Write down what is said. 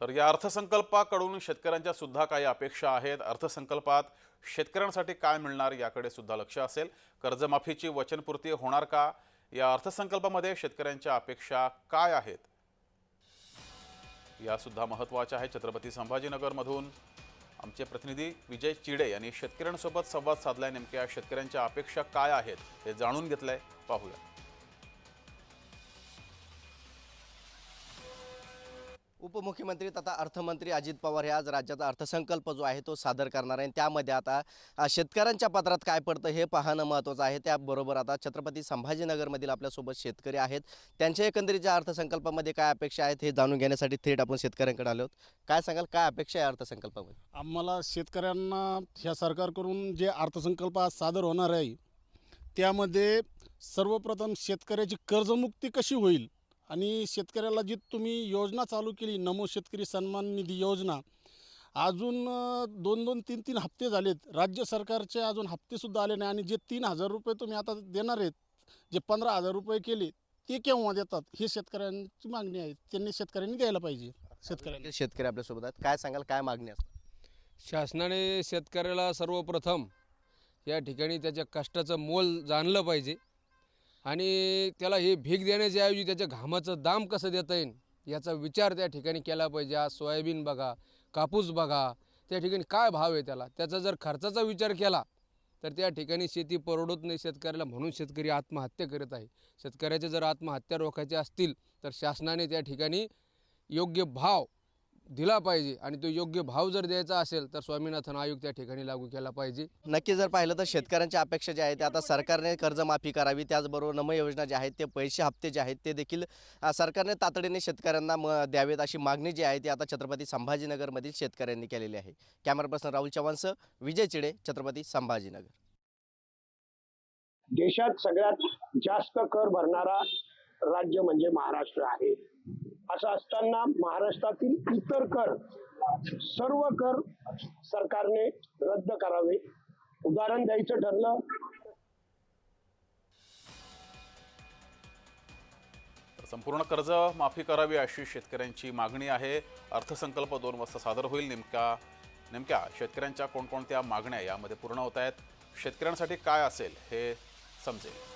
तर या अर्थसंकल्पाकडून शेतकऱ्यांच्या सुद्धा काही अपेक्षा आहेत. अर्थसंकल्पात शेतकऱ्यांसाठी काय मिळणार याकडे सुद्धा लक्ष असेल. कर्जमाफीची वचनपूर्ती होणार का? या अर्थसंकल्पामध्ये शेतकऱ्यांच्या अपेक्षा काय आहेत? या सुद्धा महत्त्वाच्या आहे छत्रपती संभाजीनगरमधून आमचे प्रतिनिधी विजय चिडे यांनी शेतकऱ्यांसोबत संवाद साधलाय. नेमक्या शेतकऱ्यांच्या अपेक्षा काय आहेत हे जाणून घेतलंय. पाहूया. उपमुख्यमंत्री तथा अर्थमंत्री अजित पवार हे आज राज्याचा अर्थसंकल्प जो आहे तो सादर करणार आहे. आणि त्यामध्ये आता शेतकऱ्यांच्या पत्रात काय पडतं हे पाहणं महत्त्वाचं आहे. त्याबरोबर आता छत्रपती संभाजीनगरमधील आपल्यासोबत शेतकरी आहेत. त्यांच्या एकंदरीतच्या अर्थसंकल्पामध्ये काय अपेक्षा आहेत हे जाणून घेण्यासाठी थेट आपण शेतकऱ्यांकडे आलो काय सांगाल? काय अपेक्षा आहे अर्थसंकल्पामध्ये? आम्हाला शेतकऱ्यांना ह्या सरकारकडून जे अर्थसंकल्प आज सादर होणार आहे त्यामध्ये सर्वप्रथम शेतकऱ्याची कर्जमुक्ती कशी होईल आणि शेतकऱ्याला जी तुम्ही योजना चालू केली नमो शेतकरी सन्मान निधी योजना अजून दोन दोन तीन तीन हप्ते झालेत. राज्य सरकारचे अजून हप्तेसुद्धा आले नाही आणि जे तीन हजार रुपये तुम्ही आता देणार आहेत जे पंधरा हजार रुपये केले ते केव्हा देतात? हे शेतकऱ्यांची मागणी आहे. त्यांनी शेतकऱ्यांनी द्यायला पाहिजे. शेतकऱ्यांनी. शेतकरी आपल्यासोबत आहेत. काय सांगाल? काय मागणी असतात शासनाने शेतकऱ्याला सर्वप्रथम या ठिकाणी त्याच्या कष्टाचं मोल जाणलं पाहिजे. आणि त्याला हे भीक देण्याच्या ऐवजी त्याच्या घामाचं दाम कसं देता येईल याचा विचार त्या ठिकाणी केला पाहिजे. आज सोयाबीन बघा कापूस बघा त्या ठिकाणी काय भाव आहे त्याला? त्याचा जर खर्चाचा विचार केला तर त्या ठिकाणी शेती परवडत नाही शेतकऱ्याला म्हणून शेतकरी आत्महत्या करत आहे. शेतकऱ्याच्या जर आत्महत्या रोखायच्या असतील तर शासनाने त्या ठिकाणी योग्य भाव दिला पाहिजे आणि तो योग्य भाव जर द्यायचा असेल तर स्वामीनाथन आयोग त्या ठिकाणी लागू केला पाहिजे. नक्की जर पाहिलं तर शेतकऱ्यांच्या अपेक्षा ज्या आहेत आता सरकारने कर्जमाफी करावी त्याचबरोबर नम योजना ज्या आहेत ते पैसे हप्ते जे आहेत ते देखील सरकारने तातडीने शेतकऱ्यांना म द्यावेत अशी मागणी जी आहे ती आता छत्रपती संभाजीनगरमधील शेतकऱ्यांनी केलेली आहे. कॅमेरा पर्सन राहुल चव्हाणसह विजय चिडे छत्रपती संभाजीनगर. देशात सगळ्यात जास्त कर भरणारा राज्य म्हणजे महाराष्ट्र आहे. असं असताना महाराष्ट्रातील इतर कर सर्व कर सरकारने रद्द करावे. उदाहरण द्यायचं ठरलं. संपूर्ण कर्ज माफी करावी अशी शेतकऱ्यांची मागणी आहे. अर्थसंकल्प दोन वाजता सादर होईल नेमका नेमक्या शेतकऱ्यांच्या कोणकोणत्या मागण्या यामध्ये पूर्ण होत आहेत. शेतकऱ्यांसाठी काय असेल हे समजेल.